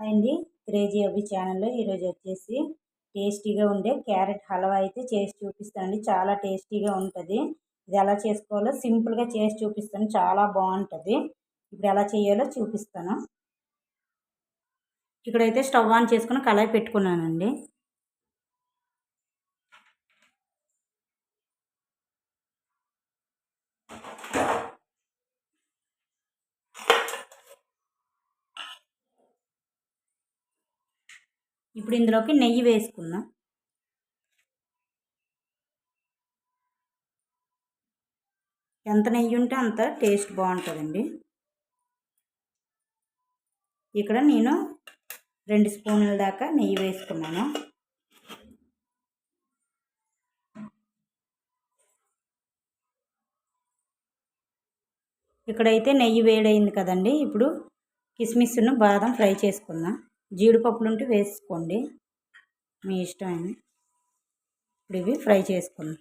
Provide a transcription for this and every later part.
అండి. క్రేజీ అవి ఛానల్లో ఈరోజు వచ్చేసి టేస్టీగా ఉండే క్యారెట్ హల్వా అయితే చేసి చూపిస్తానండి. చాలా టేస్టీగా ఉంటుంది. ఇది ఎలా చేసుకోవాలో సింపుల్గా చేసి చూపిస్తాను. చాలా బాగుంటుంది. ఇప్పుడు ఎలా చేయాలో చూపిస్తాను. ఇక్కడైతే స్టవ్ ఆన్ చేసుకుని కళాయి పెట్టుకున్నానండి. ఇప్పుడు ఇందులోకి నెయ్యి వేసుకుందాం. ఎంత నెయ్యి ఉంటే అంత టేస్ట్ బాగుంటుందండి. ఇక్కడ నేను రెండు స్పూన్ల దాకా నెయ్యి వేసుకున్నాను. ఇక్కడైతే నెయ్యి వేడైంది కదండి. ఇప్పుడు కిస్మిస్ను బాదం ఫ్రై చేసుకుందాం. జీడిపప్పులు ఉంటే వేసుకోండి. మీ ఇష్టమైన ఇప్పుడు ఇవి ఫ్రై చేసుకుందాం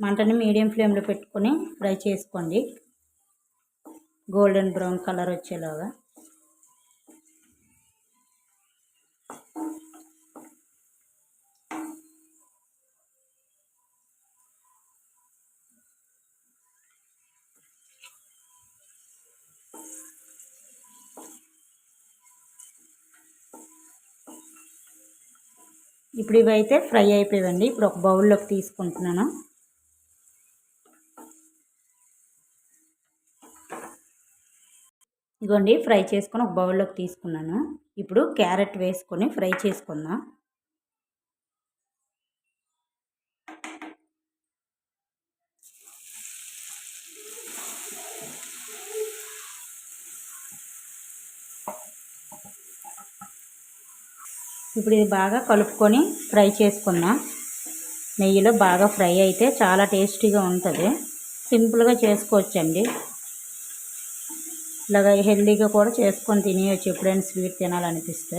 మంటని మీడియం ఫ్లేమ్లో పెట్టుకొని ఫ్రై చేసుకోండి. గోల్డెన్ బ్రౌన్ కలర్ వచ్చేలాగా. ఇప్పుడు ఇవైతే ఫ్రై అయిపోయాయండి ఇప్పుడు ఒక బౌల్లోకి తీసుకుంటున్నాను. ఇదిగోండి ఫ్రై చేసుకొని ఒక బౌల్లోకి తీసుకున్నాను. ఇప్పుడు క్యారెట్ వేసుకొని ఫ్రై చేసుకుందాం. ఇప్పుడు ఇది బాగా కలుపుకొని ఫ్రై చేసుకుందాం నెయ్యిలో బాగా ఫ్రై అయితే చాలా టేస్టీగా ఉంటుంది. సింపుల్గా చేసుకోవచ్చండి. ఇలాగ హెల్దీగా కూడా చేసుకొని తినేయచ్చు ఎప్పుడైనా స్వీట్ తినాలనిపిస్తే.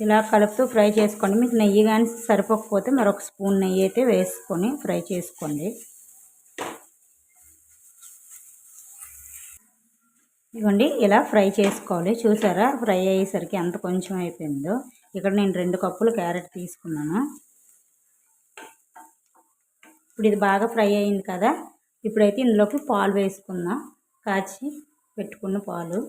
ఇలా కలుపుతూ ఫ్రై చేసుకోండి. మీకు నెయ్యి కానీ సరిపోకపోతే మరొక స్పూన్ నెయ్యి అయితే వేసుకొని ఫ్రై చేసుకోండి. ఇవ్వండి ఇలా ఫ్రై చేసుకోవాలి. చూసారా? ఫ్రై అయ్యేసరికి ఎంత కొంచెం అయిపోయిందో. ఇక్కడ నేను రెండు కప్పులు క్యారెట్ తీసుకున్నాను. ఇప్పుడు ఇది బాగా ఫ్రై అయింది కదా? ఇప్పుడైతే ఇందులోకి పాలు వేసుకుందాం. కాచి పెట్టుకున్న పాలు.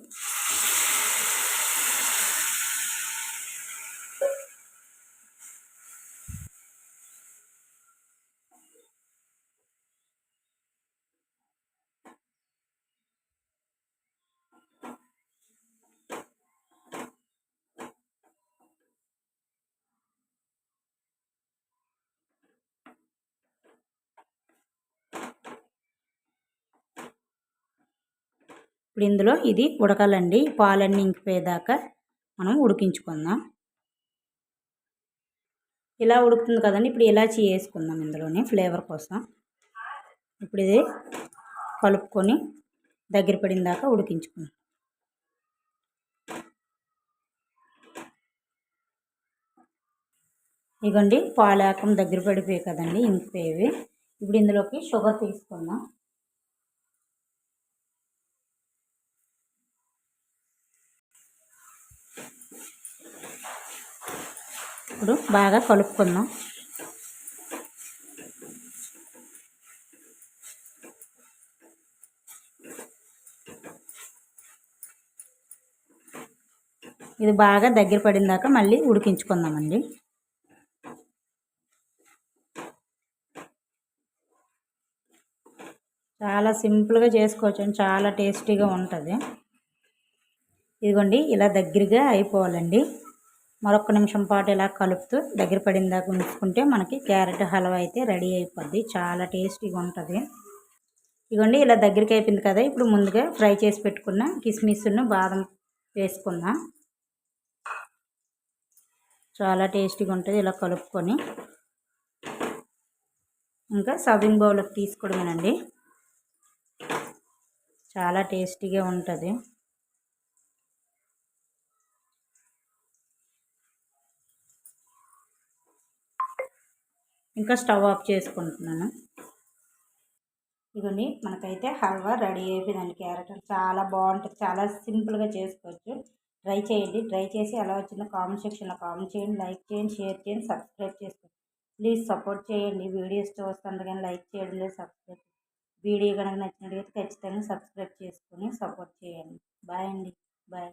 ఇప్పుడు ఇందులో ఇది ఉడకాలండి. పాలన్నీ ఇంకిపోయేదాకా మనం ఉడికించుకుందాం. ఇలా ఉడుకుతుంది కదండి. ఇప్పుడు ఇలాచి వేసుకుందాం ఇందులోనే ఫ్లేవర్ కోసం. ఇప్పుడు ఇది కలుపుకొని దగ్గర పడిన దాకా ఉడికించుకుందాం. ఇగోండి పాలాకం దగ్గర పడిపోయాయి కదండి. ఇంకిపోయేవి. ఇప్పుడు ఇందులోకి షుగర్ తీసుకుందాం. ఇప్పుడు బాగా కలుపుకుందాం. ఇది బాగా దగ్గర పడిందాక మళ్ళీ ఉడికించుకుందామండి. చాలా సింపుల్గా చేసుకోవచ్చు చాలా టేస్టీగా ఉంటుంది. ఇదిగోండి ఇలా దగ్గరగా అయిపోవాలండి. మరొక నిమిషం పాటు ఇలా కలుపుతూ దగ్గర పడిన దాకా ఉంచుకుంటే మనకి క్యారెట్ హల్వా అయితే రెడీ అయిపోద్ది. చాలా టేస్టీగా ఉంటుంది. ఇగోండి ఇలా దగ్గరికి అయిపోయింది కదా. ఇప్పుడు ముందుగా ఫ్రై చేసి పెట్టుకున్న కిస్మిస్ను బాదం వేసుకుందాం. చాలా టేస్టీగా ఉంటుంది ఇలా కలుపుకొని. ఇంకా సర్వింగ్ బౌల్కి తీసుకోవడమేనండి. చాలా టేస్టీగా ఉంటుంది. ఇంకా స్టవ్ ఆఫ్ చేసుకుంటున్నాను. ఇదిగోండి మనకైతే హల్వా రెడీ అయిపోయిందండి క్యారెట్. చాలా బాగుంటుంది చాలా సింపుల్గా చేసుకోవచ్చు. ట్రై చేయండి ట్రై చేసి ఎలా వచ్చిందో కామెంట్ సెక్షన్లో కామెంట్ చేయండి లైక్ చేయండి షేర్ చేయండి సబ్స్క్రైబ్ చేసుకోండి. ప్లీజ్ సపోర్ట్ చేయండి వీడియోస్ చూస్తుంది కానీ లైక్ చేయడం లేదు సబ్స్క్రైబ్ వీడియో కనుక నచ్చినట్టుగా ఖచ్చితంగా సబ్స్క్రైబ్ చేసుకొని సపోర్ట్ చేయండి. బాయ్ అండి బాయ్.